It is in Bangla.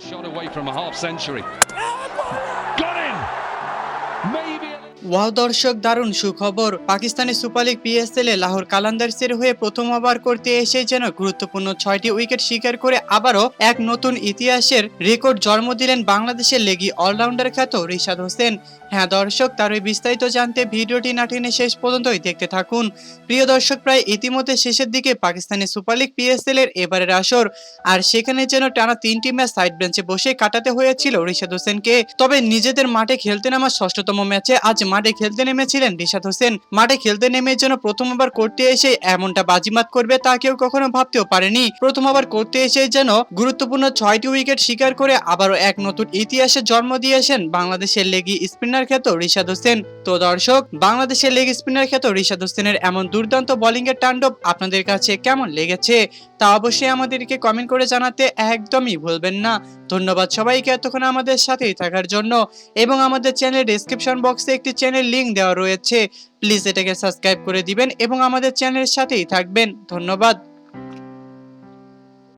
Shot away from a half century. Got in! Maybe. Wow দর্শক দারুণ সুখবর। পাকিস্তানি সুপার লিগ পিএসএল এ লাহোর কালান্দার্সের হয়ে প্রথম ওভার করতে এসে যেন গুরুত্বপূর্ণ ছয়টি উইকেট শিকার করে আবারও এক নতুন ইতিহাসের রেকর্ড জন্ম দিলেন বাংলাদেশের লেগি অলরাউন্ডার খ্যাত রিশাদ হোসেন। হ্যাঁ দর্শক, তার ওই বিস্তারিত জানতে ভিডিওটি না টেনে শেষ পর্যন্তই দেখতে থাকুন। প্রিয় দর্শক, প্রায় ইতিমধ্যে শেষের দিকে পাকিস্তানি সুপার লিগ পিএসএল এর এবারের আসর। আর সেখানে যেন টানা তিনটি ম্যাচ সাইড বেঞ্চে বসে কাটাতে হয়েছিল রিশাদ হোসেনকে। তবে নিজেদের মাঠে খেলতে নামা ষষ্ঠতম ম্যাচে আজ মাঠে খেলতে নেমেছিলেন রিশাদ হোসেন। মাঠে খেলতে নেমে যেন প্রথম ওভার করতে এসে এমনটা বাজিমাত করবে তা কেউ কখনো ভাবতেও পারেনি। প্রথম ওভার করতে এসে যেন গুরুত্বপূর্ণ ছয়টি উইকেট শিকার করে আবারও এক নতুন ইতিহাসের জন্ম দিয়েছেন বাংলাদেশের লেগি স্পিনার খ্যাত রিশাদ হোসেন। তো দর্শক, বাংলাদেশের লেগ স্পিনার খ্যাত রিশাদ হোসেনের এমন দুর্দান্ত বোলিং এর তাণ্ডব আপনাদের কাছে কেমন লেগেছে তা অবশ্যই আমাদেরকে কমেন্ট করে জানাতে একদমই ভুলবেন না। ধন্যবাদ সবাইকে এতক্ষণ আমাদের সাথেই থাকার জন্য। এবং আমাদের চ্যানেল ডিসক্রিপশন বক্সে একটি চ্যানেল লিংক দেওয়া রয়েছে। প্লিজ এটাকে সাবস্ক্রাইব করে দিবেন এবং আমাদের চ্যানেলের সাথেই থাকবেন। ধন্যবাদ।